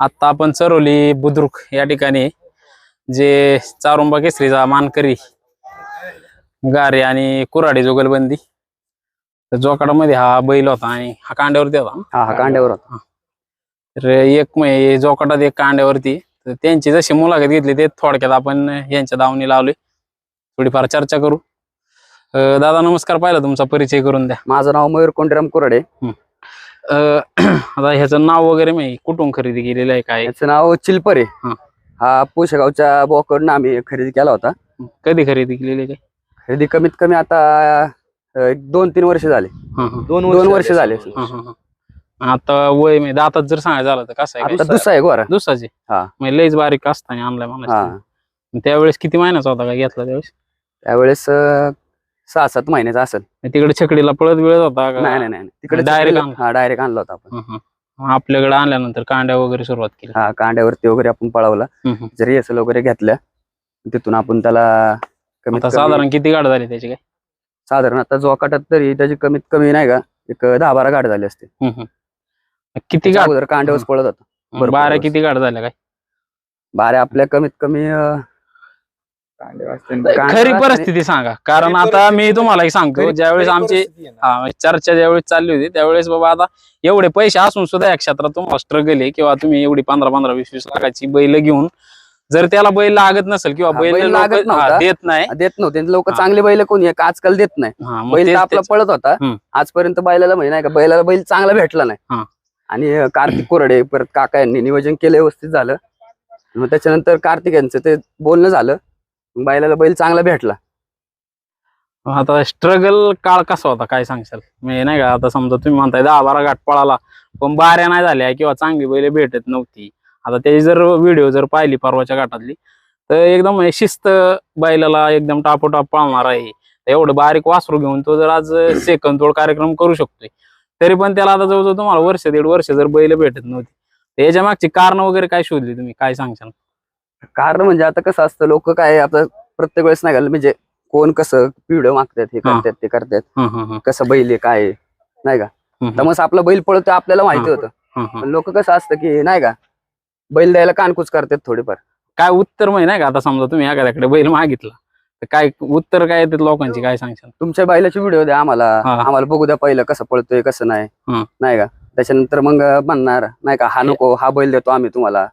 मित्रांनो आता आपण चरोली बुद्रुक या ठिकाणी जे चारुंबा केसरीचा मानकरी गारे आणि कुराडी जोगलबंदी तर जोकाडामध्ये हा बैल होता आणि हा कांड्यावरती होता. हा हा कांड्यावर होता. तर एक मै जोकाटात एक कांड्यावरती तर त्यांची जशी मुलाखत घेतली ते थोडक्यात आपण यांच्या दावणी लावले थोडीफार चर्चा करू. अं, दादा नमस्कार. पाहिला तुमचा परिचय करून द्या. माझं नाव मयूर कोंडराम कुराडे आता ह्याचं नाव वगैरे मी कुठून खरेदी केलेलं आहे काय? याचं नाव चिलपरे. हा. हा पुशेगावच्या बोकडनं आम्ही खरेदी केला होता. कधी खरेदी केलेली आहे काय? खरेदी कमीत कमी आता अं, एक दोन तीन वर्ष झाले. हं, हं. दोन वर्ष झाले. हं, हं, हं. आता वय म्हणजे दातात जर सांगायचं झालं तर कसं आहे आता दुसरा आहे गोरा. दुसराचे? हा. म्हणजे लईच बारीक असताना आणलाय हा. मला त्यावेळेस किती महिन्याचा होता काय घेतला त्यावेळेस? त्यावेळेस अं, सहा सात महिन्याचा असेल. तिकडे छकडीला पळत वेळत होता का? नाही नाही नाही तिकडे Direct आणलं? हा डायरेक्ट आणला होता आपण. आपल्याकडे आणल्यानंतर कांड्या वगैरे सुरुवात केली. हा कांड्यावरती वगैरे आपण पळवला. जरी असेल वगैरे घेतल्या तिथून आपण त्याला कमीत आता कमी- साधारण किती गाड झाली त्याची काय? साधारण आता जो काटात तरी त्याची कमीत कमी नाही का एक दहा बारा गाठ झाली असते. किती त्याच्या गाड अगोदर कांड्यावर पळत होता. भरपूर बारा दिवस. किती गाड झाल्या काय? बाऱ्या आपल्या कमीत कमी अं, खरी परिस्थिती सांगा. कारण आता मी तुम्हाला एक सांगतो ज्यावेळेस आमची हा म्हणजे चर्चा ज्यावेळेस चालली होती त्यावेळेस बाबा आता एवढे पैसे असून सुद्धा या क्षेत्रात तुम्हाला स्ट्रगल आहे किंवा तुम्ही एवढी पंधरा पंधरा वीस वीस लाखाची बैल घेऊन जर त्याला बैल लागत नसेल किंवा हा, बैल लागत नव्हता. देत नाही. देत नव्हते. लोक. चांगले बैल कोणी आहे का आजकाल देत नाही. बैल आपला. पळत होता. आजपर्यंत बैलाला म्हणजे नाही का बैलाला बैल चांगला भेटला. नाही. आणि कार्तिक कोरडे परत काका यांनी नियोजन केलं व्यवस्थित झालं. मग त्याच्यानंतर कार्तिक यांचं ते बोलणं झालं. बैलाला बैल चांगला भेटला. आता स्ट्रगल काळ कसा होता? काय सांगशाल? मी नाही का आता समजा तुम्ही म्हणताय दहा बारा गाठ पळाला पण बाऱ्या नाही झाल्या किंवा चांगली बैल भेटत नव्हती. आता त्याची जर व्हिडिओ जर पाहिली परवाच्या घाटातली तर एकदम म्हणजे शिस्त बैलाला एकदम टापोटाप पाळणार आहे. एवढं बारीक वासरू घेऊन तो जर आज सेकंद तोड कार्यक्रम करू शकतोय तरी पण त्याला आता जवळजवळ तुम्हाला वर्ष दीड वर्ष जर बैल भेटत नव्हती याच्या मागची कारण वगैरे काय शोधली तुम्ही? काय सांगशाल? कारण म्हणजे आता कसं असतं लोक काय आता प्रत्येक वेळेस नाही का म्हणजे कोण कसं व्हिडिओ मागतात हे. करतात ते करतात. कसं बैल आहे काय नाही का? तर मग आपला बैल पळतो आपल्याला माहिती होतं. लोक कसं असतं की नाही का बैल द्यायला कानकूच करतात थोडीफार. काय उत्तर माहिती नाही का आता समजा तुम्ही एखाद्याकडे बैल मागितला तर काय उत्तर काय येतात लोकांची काय सांगशाल? तुमच्या बैलाचे व्हिडिओ द्या आम्हाला. आम्हाला बघू द्या पहिलं कसं पळतोय कसं नाही. नाही का? त्याच्यानंतर मग म्हणणार नाही का? हा नको हा बैल देतो आम्ही तुम्हाला.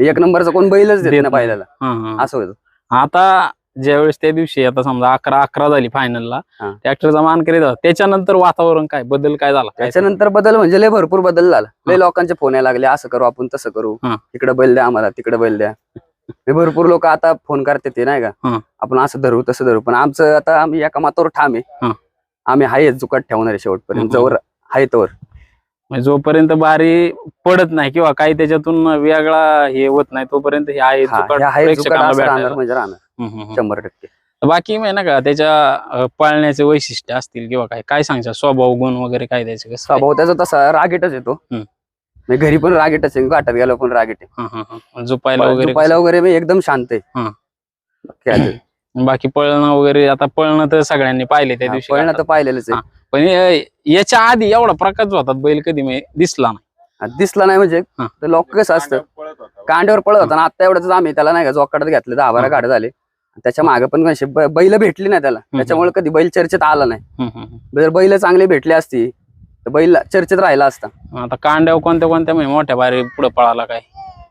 एक नंबरचा कोण बैलच देत देत नाही नाही. बैलाला हं, हं. असं होतं आता ज्यावेळेस त्या दिवशी आता समजा अकरा अकरा झाली फायनलला हा. ट्रॅक्टरचा मान करीत होता त्याच्यानंतर वातावरण काय बदल काय झाला काय त्याच्यानंतर बदल म्हणजे लय भरपूर बदल झाला लय हा. लोकांचे फोन यायला लागले असं करू आपण तसं करू हा. इकडे बैल द्या आम्हाला तिकडे बैल द्या हे भरपूर लोक आता फोन करते ते नाही हा. का आपण असं धरू तसं धरू पण आमचं आता आम्ही एका मातावर ठाम हा. आहे आम्ही हाय जुकाट ठेवणार आहे शेवटपर्यंत हम्म. जवळ आहे तोवर म्हणजे जोपर्यंत बारी पडत नाही किंवा काही त्याच्यातून वेगळा हे होत नाही तोपर्यंत हे आहे जुकाट आहे जुकाट प्रेक्षकांना असं राहणार भेटायला. म्हणजे राहणार. शंभर टक्के बाकी माहिती ना का त्याच्या अं, पळण्याचे वैशिष्ट्य असतील किंवा काय काय सांगशाल स्वभाव गुण वगैरे काय त्याचे कसं काय? स्वभाव त्याचा तसा रागीटच येतो हम्म. घरी पण रागीटच आहे गाठात गेलो पण रागीट आहे. झोपायला वगैरे झोपायला वगैरे मी एकदम शांत आहे. बाकी पळणं वगैरे आता पळणं तर सगळ्यांनी पाहिले त्या दिवशी पळणं तर घाटात. पाहिलेलंच आहे पण हे- याच्या आधी एवढा प्रकारच होतात बैल कधी मी दिसला नाही. दिसला नाही म्हणजे? हा. तर लोक कसं असतं? कांड्यावर पळत होता आता एवढंच आम्ही त्याला नाही का जोकाटात घेतलं दहा बारा हा. गाड झाले. त्याच्यामागे पण कशी ब- बैल भेटली नाही त्याला. त्याच्यामुळे कधी बैल चर्चेत आला नाही. जर बैल चांगली भेटली असती तर बैल चर्चेत राहिला असता. आता कांड्यावर कोणत्या कोणत्या म्हणजे मोठ्या बारी पुढे पळाला काय?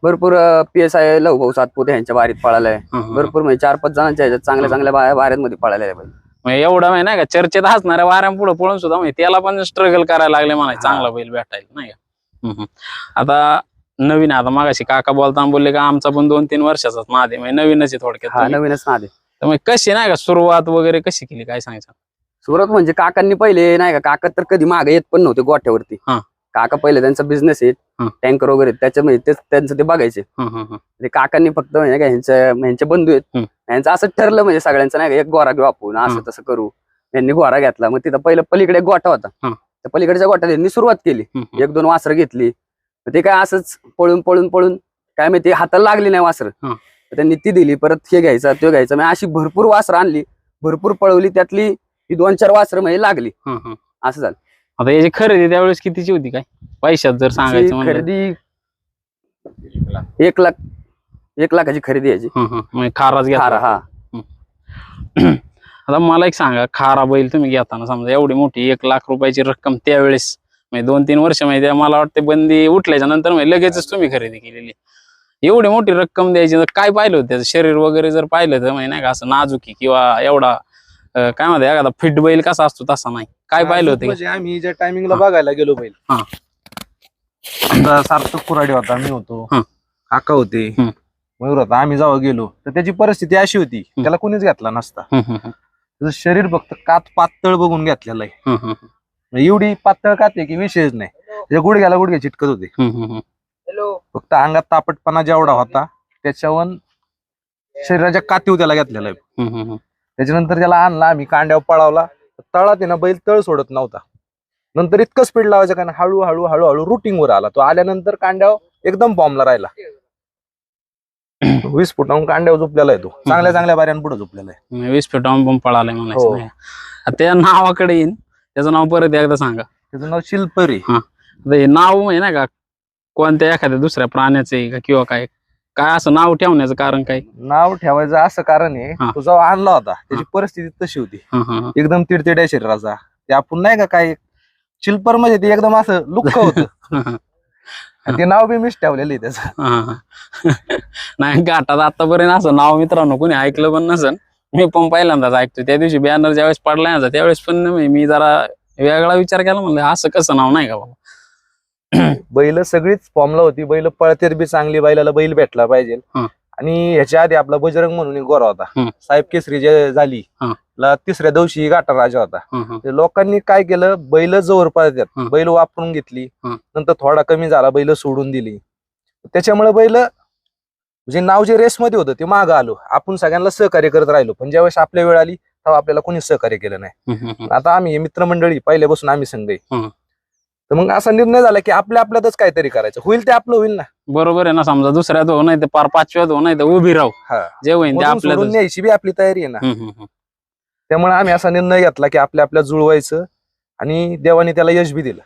भरपूर पी एस आय लवभाऊ सातपुते यांच्या बारीत पळालाय. भरपूर म्हणजे चार पाच जणांच्या ह्याच्यात चांगल्या चांगल्या बा- बाऱ्यांमध्ये पळालेला आहे बैल. म्हणजे एवढा माहिती नाही का चर्चेत हसणाऱ्या वाऱ्या पुढे पळून सुद्धा म्हणजे त्याला पण स्ट्रगल करायला लागले मला. चांगला बैल भेटायला नाही का. आता नवीन. आता मागाशी काका बोलताना बोलले का आमचा पण दोन तीन वर्षाचाच नाद आहे म्हणजे नवीनच आहे थोडक्यात. नवीनच नाद आहे तर मग कशी नाही का सुरुवात वगैरे कशी केली काय सांगायचं सुरत म्हणजे काकांनी पहिले नाही का काका तर कधी मागे येत पण नव्हते गोठ्यावरती हा. काका पहिले त्यांचा बिझनेस आहे. टँकर वगैरे त्याच्यामध्ये तेच त्यांचं ते बघायचे. ते काकांनी फक्त म्हणजे काय ह्यांच्या ह्यांचे बंधू आहेत. यांचं असं ठरलं म्हणजे सगळ्यांचं नाही का एक गोरा घेऊ आपण असं. तसं करू यांनी गोरा घेतला मग तिथं पहिलं पलीकडे गोठा होता. त्या पलीकडच्या गोठ्यात यांनी सुरुवात केली. एक दोन वासरं घेतली ते काय असंच पळून पळून पळून काय माहिती हाताला लागली नाही वासरं हं. त्यांनी ती दिली परत हे घ्यायचा तो घ्यायचा मग अशी भरपूर वासरं आणली भरपूर पळवली त्यातली ही दोन चार वासरं म्हणजे लागली. असं झालं आता याची खरेदी त्यावेळेस कितीची होती काय? पैशात जर सांगायचं म्हणलं. खरेदी एक लाख. एक लाखाची खरेदी यायची हं, हं. म्हणजे खाराच घ्या खारा हा. आता मला एक सांगा खारा बैल तुम्ही घेताना समजा एवढी मोठी एक लाख रुपयाची रक्कम त्यावेळेस म्हणजे दोन तीन वर्ष माहिती मला वाटते बंदी उठल्याच्या नंतर म्हणजे लगेचच तुम्ही खरेदी केलेली. एवढी मोठी रक्कम द्यायची तर काय पाहिलं होतं त्याचं? शरीर वगैरे जर पाहिलं तर म्हणजे नाही का असं नाजुकी किंवा एवढा अं, काय म्हणते एखादा फिट बैल कसा असतो तसा नाही. काय पाहिलं होतं म्हणजे आम्ही ज्या टायमिंगला बघायला गेलो बैल हा. आता सार्थक कुराडे होता मी होतो हा. काका होते. मयूर होता आम्ही जेव्हा गेलो तर त्याची परिस्थिती अशी होती त्याला कोणीच घेतला नसता हं, हं, हं. त्याचं शरीर फक्त कात पातळ बघून घेतलेलं आहे. म्हणजे एवढी पातळ कात आहे की विषयच नाही त्याच्या गुडघ्याला गुडघे चिटकत होते. फक्त अंगात तापटपणा जेवढा होता त्याच्यावर शरीराच्या कातीव त्याला घेतलेला आहे. त्याच्यानंतर त्याला आणला आम्ही कांड्यावर पळावला तळात आहे ना बैल तळ सोडत नव्हता. नंतर इतकं स्पीड लावायचं कारण हळूहळू हळूहळू रुटीन वर आला. तो आल्यानंतर कांड्यावर एकदम फॉर्मला राहिला. वीस फुटाहून कांड्यावर झोपलेला आहे तो. चांगल्या चांगल्या बाऱ्यांपुढे झोपलेला आहे. वीस फीट पण पळालाय हो. म्हणायचं नाही. आता त्या नावाकडे येईन. त्याचं नाव परत एकदा सांगा. त्याचं नाव शिल्परी. आता हे नाव म्हणजे नाही का कोणत्या एखाद्या दुसऱ्या प्राण्याचं आहे का किंवा काय? काय असं नाव ठेवण्याचं कारण काय? नाव ठेवायचं असं कारण आहे. तो जेव्हा आणला होता त्याची परिस्थिती तशी होती. हं, हं, हं. एकदम तिडतिड्या शरीराचा. ते आपण नाही का काय शिल्पर म्हणजे ते एकदम असं लुक्क होतं. हं, हं. ते नाव बी मिस ठेवलेलं आहे त्याचं. हं, हं. नाही घाटात आतापर्यंत असं नाव मित्रांनो कोणी ऐकलं पण नसन मी पण पहिल्यांदाच ऐकतो त्या दिवशी बॅनर ज्यावेळेस पडला ना त्यावेळेस पण मी मी जरा वेगळा विचार केला म्हणलं असं कसं नाव नाही का बाबा? बैल सगळीच फॉर्मला होती बैल पळतेर बी चांगली बैलाला बैल भेटला पाहिजे. आणि ह्याच्या आधी आपला बजरंग म्हणून एक गोरा होता. साहेब केसरी जे झाली. ला तिसऱ्या दिवशी गाठा राजा होता लोकांनी काय केलं बैल जवळ पळतात. बैल वापरून घेतली. नंतर थोडा कमी झाला बैल सोडून दिली त्याच्यामुळे बैल म्हणजे नाव जे रेसमध्ये होतं ते मागं आलो आपण सगळ्यांना सहकार्य करत राहिलो पण ज्यावेळेस आपल्या वेळ आली तेव्हा आपल्याला कोणी सहकार्य केलं नाही. आता आम्ही मित्रमंडळी पहिल्यापासून आम्ही संघ. तर मग असा निर्णय झाला की आपल्या आपल्यातच काहीतरी करायचं. होईल ते आपलं होईल ना. बरोबर आहे ना समजा दुसऱ्यात हो नाही तर पार पाचव्यात हो नाही तर उभी राहू. हा. जे होईन ते मधून सोडून आपल्यातच न्यायची बी आपली तयारी आहे ना. त्यामुळे आम्ही असा निर्णय घेतला की आपल्या आपल्या जुळवायचं आणि देवाने त्याला यश बी दिलं.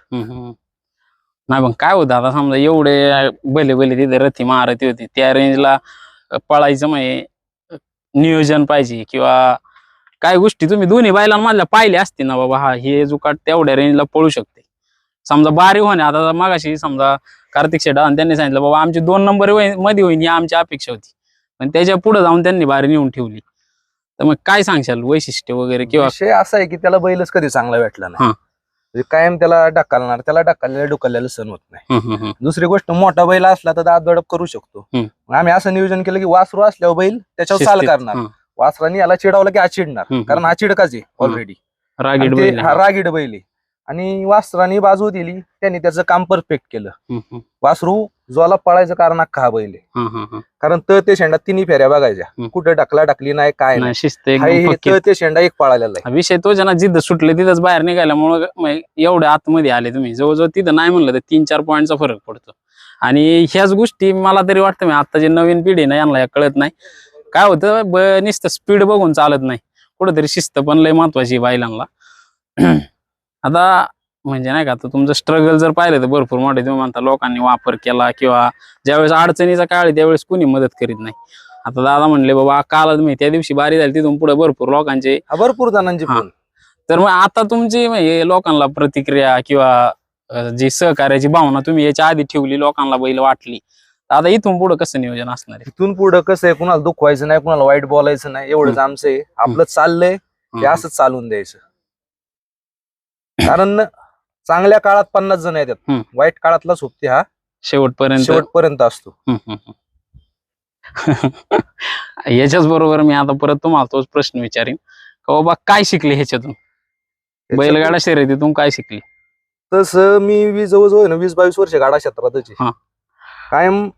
नाही पण काय होतं आता समजा एवढे बैले बैले तिथे रथी महारथी होती त्या रेंजला पळायचं म्हणजे नियोजन पाहिजे किंवा काय गोष्टी तुम्ही दोन्ही बैलांमधल्या पाहिल्या असतील ना बाबा हा हे जुकाट तेवढ्या रेंजला पळू शकते. समजा बारी होणे आता मागाशी समजा कार्तिक शेडा आणि त्यांनी सांगितलं बाबा आमची दोन नंबरमध्ये होईन ही आमची अपेक्षा होती पण त्याच्या पुढे जाऊन त्यांनी बारी नेऊन ठेवली तर मग काय सांगशाल वैशिष्ट्य वगैरे किंवा विषय असा आहे की त्याला बैलच कधी चांगला भेटला नाही. म्हणजे कायम त्याला ढकलणार त्याला ढकललेला ढुकललेलं सण होत नाही. दुसरी गोष्ट मोठा बैल असला तर दात दडप करू शकतो आम्ही असं नियोजन केलं की वासरू असल्यावर बैल त्याच्यावर चाल. करणार. वासराने याला चिडवलं की चिडणार हम्म. कारण हा चिडकाच आहे ऑलरेडी रागीट बैल. हा रागीड बैल आहे आणि वासराने बाजू दिली त्यांनी त्याचं काम परफेक्ट केलं. वासरू ज्वाला पळायचं कारण अख्खा हा बैल आहे. कारण तर ते शेंडा तिन्ही फेऱ्या बघायच्या. कुठे ढकला ढकली नाही काय नाही हे ते शेंडा एक पळालेला आहे. विषय तो ज्यांना जिद्द सुटले तिथंच बाहेर निघाल्यामुळं एवढ्या आतमध्ये आले तुम्ही. जवळजवळ तिथं नाही म्हणलं तर तीन चार पॉईंटचा फरक पडतो. आणि ह्याच गोष्टी मला तरी वाटतं मी आता जे नवीन पिढी ना यांना कळत नाही. काय होतं नुसतं स्पीड बघून चालत नाही. कुठेतरी शिस्त पण लय महत्वाची बैलांना आता म्हणजे नाही का आता तुमचं स्ट्रगल जर पाहिलं तर भरपूर मोठे तुम्ही म्हणता लोकांनी वापर केला किंवा ज्यावेळेस अडचणीचा काळ आहे त्यावेळेस कुणी मदत करीत नाही. आता दादा म्हणले बाबा कालच मी त्या दिवशी बारी झाली तिथून पुढे भरपूर लोकांचे हा, भरपूर जणांची हा. तर मग आता तुमची म्हणजे लोकांना प्रतिक्रिया किंवा अ, जी सहकार्याची भावना तुम्ही याच्या आधी ठेवली लोकांना बैल वाटली. तर आता इथून पुढे कसं नियोजन असणार आहे? इथून पुढं कसं आहे कुणाला दुखवायचं नाही कुणाला वाईट बोलायचं नाही एवढंच आमचं आहे. आपलं चाललंय ते असंच चालून द्यायचं. कारण चांगल्या काळात पन्नास जण येतात हम्म. वाईट काळातला सोबती हा शेवटपर्यंत शेवटपर्यंत असतो हम्म, हम्म, हम्म. याच्याच बरोबर मी आता परत तुम्हाला तोच प्रश्न विचारीन का बाबा काय शिकले ह्याच्यातून बैलगाडा शर्यतीतून काय शिकली तसं मी वीस जवळजवळ ना वीस बावीस वर्ष गाडा क्षेत्रातच आहे. हा. कायम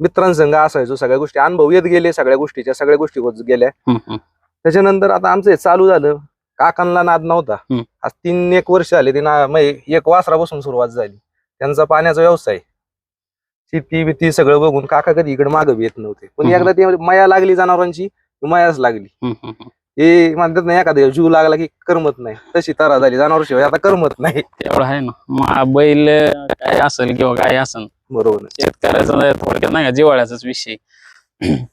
मित्रांसंग असायचो सगळ्या गोष्टी अनुभव येत गेले सगळ्या गोष्टीच्या सगळ्या गोष्टी होत गेल्या हम्म, हम्म. त्याच्यानंतर आता आमचं हे चालू झालं काकांना नाद नव्हता. हम्म. आज तीन एक वर्ष आले ते ना म्हणजे एक वासरापासून सुरुवात झाली. त्यांचा पाण्याचा व्यवसाय. शेती बिती सगळं बघून काका कधी इकडे मागं येत नव्हते. पण हम्म. एकदा ते माया लागली जनावरांची की मायाच लागली. हम्म, हम्म, हम्म. हे म्हणतात नाही एखाद्या जीव लागला की करमत नाही. तशी तरा झाली जनावर शिवाय आता करमत नाही. तेवढं आहे ना. मग बैल काय असेल किंवा काय असेल बरोबर. शेतकऱ्याचा थोडक्यात नाही का जिवाळ्याचाच विषय.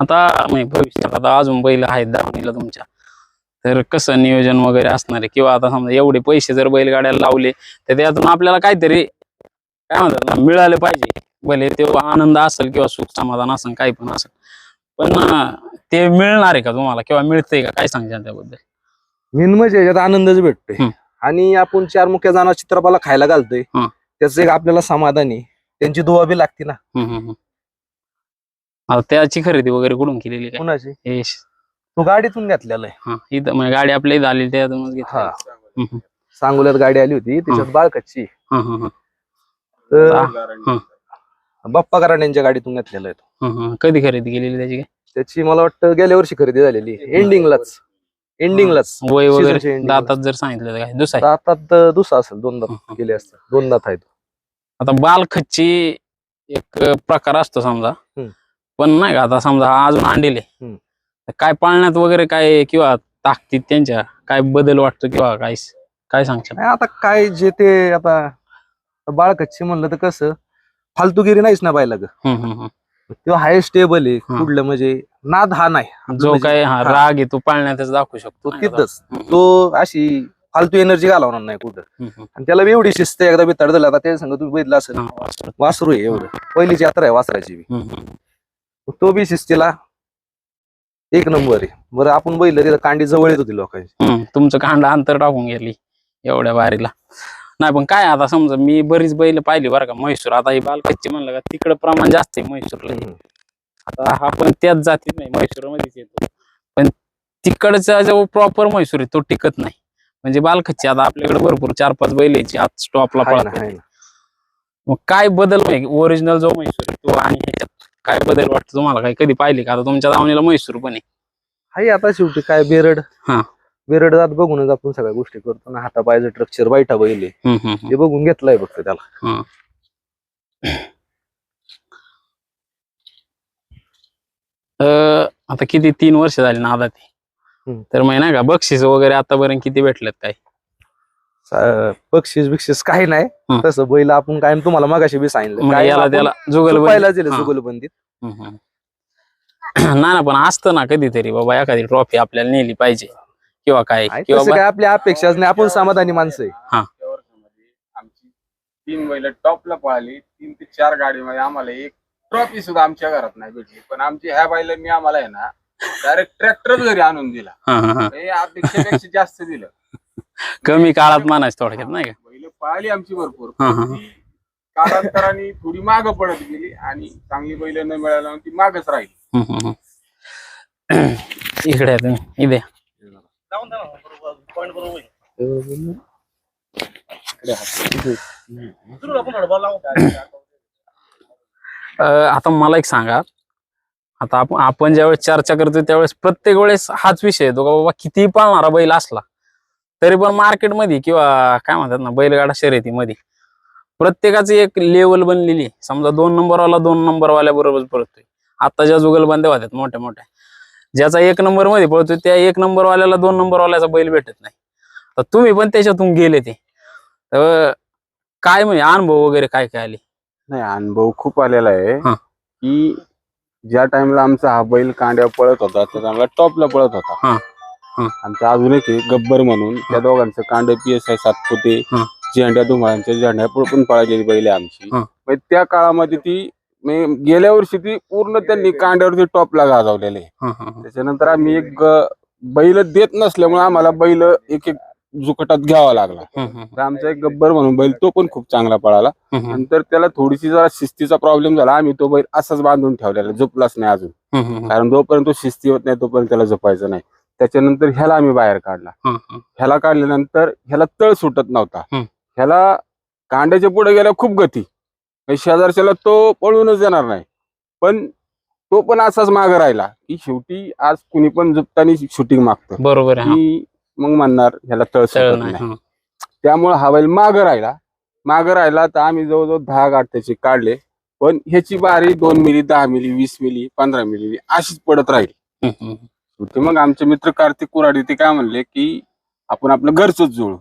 आता म्हणजे भविष्यात आता अजून बैल आहेत दावणीला तुमच्या. तर कसं नियोजन वगैरे असणार आहे? किंवा आता समजा एवढे पैसे जर बैलगाड्याला लावले तर त्यातून आपल्याला काहीतरी काय म्हणतात मिळाले पाहिजे. भले ते आनंद असेल किंवा सुख समाधान असेल काही पण असेल. पण ते मिळणार आहे का तुम्हाला? किंवा मिळतंय का? काय सांगशाल त्याबद्दल? मेन म्हणजे याच्यात आनंदच भेटतोय. आणि आपण चार मुख्या जाणार चित्रपाला खायला घालतोय. त्याचं एक आपल्याला समाधान आहे. त्यांची दुवा बी लागते ना. त्याची खरेदी वगैरे कुठून केलेली काय कुणाची? तो गाडीतून घेतलेला आहे हा इथं म्हणजे गाडी आपल्या इथं आलेली त्यातूनच. हा. सांगोल्यात गाडी आली होती त्याच्यात बाळकच्ची हा, हा, हा. तर. बाप्पा कराड्यांच्या गाडीतून घेतलेला आहे तो. कधी खरेदी केलेली त्याची काय त्याची मला वाटतं गेल्या वर्षी खरेदी झालेली एंडिंगलाच एंडिंगलाच वय वगैरे. दातात जर सांगितलं तर काय दुसरा. दातात दुसरा असेल दोन दात. गेले असतात दोन दात आहेत आता बालखच्ची एक प्रकार असतो समजा हम्म. पण नाही का आता समजा हा अजून अंडेले हम्म. काय पाळण्यात वगैरे काय किंवा ताकदीत त्यांच्या काय बदल वाटतो किंवा काय काय सांगशाल नाही, आता काय जे ते आता बाळकच्ची म्हणलं तर कसं फालतूगिरी नाहीच ना बायला ग. तो हाय स्टेबल आहे. कुठलं म्हणजे नाद हा नाही जो म्हणजे काय. राग आहे तो पाळण्यातच दाखवू शकतो तो? तिथंच तो अशी फालतू एनर्जी घालवणार नाही कुठं. आणि त्याला एवढी शिस्त एकदा बिताड झाला आता ते सांग तुम्ही बघितलं असेल वासरू. आहे एवढं पहिलीची यात्रा आहे वासराची बी. तो बी शिस्तीला एक नंबर आहे. बरं आपण बैल तिला कांडी जवळ येत होती लोकांची. हम्म, तुमचं कांदा अंतर टाकून गेली एवढ्या वारीला. नाही पण काय आता समजा मी बरीच बैल पाहिली बरं का म्हैसूर. आता ही बालकच्ची म्हणलं का तिकडं प्रमाण जास्त आहे म्हैसूरला. आता हा पण त्याच जातीत नाही म्हैसूर मध्येच येतो. पण तिकडचा जो प्रॉपर म्हैसूर आहे तो टिकत नाही. म्हणजे बालकच्ची आता आपल्याकडे भरपूर चार पाच बैल यायची आज स्टॉपला हाय ना, पळत हाय ना. मग काय बदल ओरिजिनल जो म्हैसूर आहे तो आणि ह्याच्यात. काय बदल वाटतं तुम्हाला काय कधी पाहिली का आता तुमच्या दावणीला म्हैसूर पण आहे हाय आता शेवटी काय बेरड हा. बेरड जात बघूनच आपण सगळ्या गोष्टी करतो ना हाता पायचं स्ट्रक्चर बैठा बैल आहे. हम्म, हम्म, हम्म. ते बघून घेतलंय फक्त त्याला हा. अं, आता किती तीन वर्ष झाली ना आता ती हम्म. तर मग नाही का बक्षीस वगैरे आतापर्यंत किती भेटलेत काय बक्षीस बिक्षीस काही नाही. तसं बैल आपण कायम तुम्हाला मगाशी बी सांगितलं. कायम याला त्याला दिलं हा. जुगलबंदीत. ना ना पण असतं ना कधीतरी बाबा एखादी ट्रॉफी आपल्याला नेली पाहिजे. किंवा काय किंवा तसं बा- काय आपल्या अपेक्षाच नाही. आपण समाधानी माणसं आहे. आमची तीन बैल टॉपला पळाली. तीन ते चार गाडीमध्ये आम्हाला एक ट्रॉफी सुद्धा आमच्या घरात नाही भेटली. पण आमची ह्या बैलांनी आम्हाला आहे ना डायरेक्ट ट्रॅक्टर घरी आणून दिला. हा, हा, हा. हे अपेक्षेपेक्षा जास्त दिलं. कमी काळात मानायचं थोडक्यात नाही का? बैल पळाली आमची भरपूर. हा, हा, ती कालांतराने थोडी माग पडत गेली आणि चांगली बैल न मिळाल्यावर ती मागच राहिली. हम्म, हम्म, हम्म. इकडे या तुम्ही इथे. अं, आता मला एक सांगा. आता आपण आपण ज्यावेळेस चर्चा करतो त्यावेळेस प्रत्येक वेळेस हाच विषय येतो का बाबा किती पाळणारा बैल असला तरी पण मार्केटमध्ये किंवा काय म्हणतात ना बैलगाडा शर्यतीमध्ये प्रत्येकाची एक लेवल बनलेली. समजा दोन नंबरवाला दोन नंबरवाल्या बरोबर पळतोय आता ज्या जुगलबंद्या होत्यात मोठ्या मोठ्या ज्याचा एक नंबरमध्ये पळतोय त्या एक नंबरवाल्याला दोन नंबरवाल्याचा बैल भेटत नाही तर तुम्ही पण त्याच्यातून गेले ते तर काय म्हणजे अनुभव वगैरे काय काय आले नाही अनुभव खूप आलेला आहे हा. की ज्या टाइमला आमचा हा बैल कांड्या पळत होता त्या टाइमला टॉपला पळत होता हा. हा. आमचा अजून एक आहे गब्बर म्हणून. त्या दोघांचं कांड पी एस आय सातपुते. हा. झेंड्या धुमाळांच्या झेंड्या पण पळालेली बैल आहे आमची. हा. मग त्या काळामध्ये ती म्हणजे गेल्या वर्षी ती पूर्ण त्यांनी कांड्यावरती टॉपला गाजवलेले. त्याच्यानंतर आम्ही एक अं, बैल देत नसल्यामुळे आम्हाला बैल एक एक जुकटात घ्यावा लागला. तर आमचा एक गब्बर म्हणून बैल तो पण खूप चांगला पळाला. नंतर त्याला थोडीशी जरा शिस्तीचा प्रॉब्लेम झाला. आम्ही तो बैल असाच बांधून ठेवलेला झोपलाच नाही अजून. कारण जोपर्यंत तो शिस्ती होत नाही तोपर्यंत त्याला झोपायचं नाही. त्याच्यानंतर ह्याला आम्ही बाहेर काढला. ह्याला काढल्यानंतर ह्याला तळ सुटत नव्हता. ह्याला कांड्याच्या पुढे गेल्या खूप गती. म्हणजे शेजारच्याला तो पळूनच देणार नाही. पण तो पण असाच मागे राहिला की शेवटी आज कुणी पण झुपताना शूटिंग मागतं. बरोबर. की मग म्हणणार ह्याला तळ सुटत नाही. त्यामुळे हा बैल मागं राहिला. मागं राहिला तर आम्ही जवळजवळ दहा गाठ त्याचे काढले. पण ह्याची बारी दोन मिली दहा मिली वीस मिली पंधरा मिली अशीच पडत राहील. हं, हं. शेवटी मग आमचे मित्र कार्तिक कुराडे ते काय म्हणले की आपण आपलं घरचंच जुळू.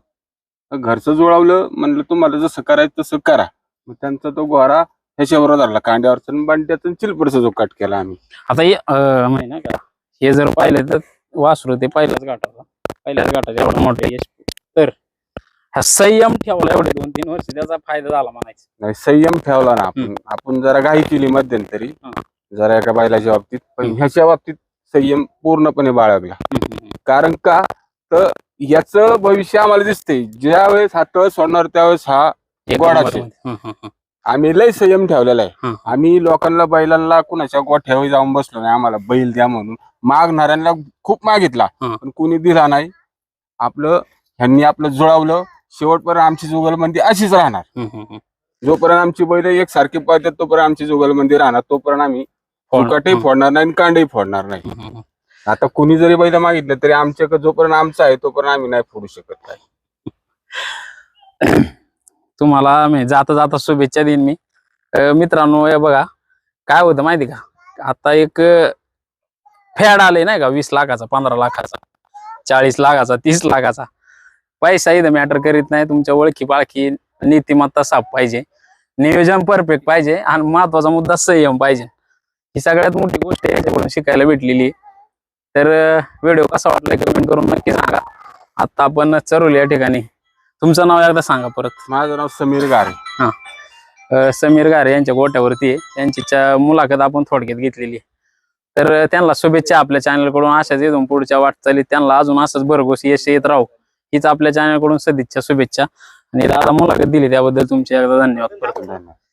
घरचं जुळवलं म्हणलं तुम्हाला जसं करायचं तसं करा. मग त्यांचा तो गोरा ह्याच्यावर धरला कांड्यावरचा बंड्याचा चिलपरचा जो कट केला आम्ही. आता हे अं, माहिती नाही का हे जर पाहिलं तर वासरू ते पहिल्याच गाठाचा पहिल्याच गाठाचा एवढा मोठा यश. तर हा संयम ठेवला एवढे दोन तीन वर्ष त्याचा फायदा झाला म्हणायचा. नाही संयम ठेवला ना आपण. आपण जरा घाई केली मध्यंतरी हा. जरा एका बैलाच्या बाबतीत. पण हम्म. ह्याच्या बाबतीत संयम पूर्णपणे बाळगला. कारण का? तर याचं भविष्य आम्हाला दिसतंय. ज्या वेळेस हा तळ सोडणार त्यावेळेस हा गोडाचे. आम्ही लय संयम ठेवलेला आहे. आम्ही लोकांना बैलांना कुणाच्या गोठ्यावर जाऊन बसलो नाही. आम्हाला बैल द्या म्हणून. मागणाऱ्यांना खूप मागितला. पण कुणी दिला नाही. आपलं ह्यांनी आपलं जुळवलं. शेवटपर्यंत आमची जुगलबंदी अशीच राहणार. जोपर्यंत आमची बैल एक सारखी पाहतात तोपर्यंत आमची जुगलबंदी राहणार. तोपर्यंत आम्ही फुकटही फोडणार नाही आणि कांडही फोडणार नाही. आता कुणी जरी बैल मागितलं तरी आमच्याकडे जोपर्यंत आमचा आहे तोपर्यंत आम्ही नाही फोडू शकत नाही तुम्हाला मी जाता जाता शुभेच्छा देईन मी. मित्रांनो हे बघा काय होतं माहिती का? आता एक फॅड आले नाही का? वीस लाखाचा पंधरा लाखाचा चाळीस लाखाचा तीस लाखाचा. पैसा इथं मॅटर करीत नाही तुमच्या ओळखी पाळखी नीतिमत्ता साफ पाहिजे. नियोजन परफेक्ट पाहिजे आणि महत्त्वाचा मुद्दा संयम पाहिजे. ही सगळ्यात मोठी गोष्ट आहे याच्याकडून शिकायला भेटलेली. तर व्हिडिओ कसा वाटला कमेंट करून नक्की सांगा. आता आपण चरोली या ठिकाणी. तुमचं नाव एकदा सांगा परत. माझं नाव समीर गारे. अ, समीर गारे यांच्या गोट्यावरती आहे. त्यांची मुलाखत आपण थोडक्यात घेतलेली तर त्यांना शुभेच्छा आपल्या चॅनलकडून अशाच येऊन पुढच्या वाटचालीत त्यांना अजून असंच भरघोस यश येत राहू. हीच आपल्या चॅनलकडून सदिच्छा शुभेच्छा. आणि दादा मुलाखत दिली त्याबद्दल तुमचे एकदा धन्यवाद परत. धन्यवाद.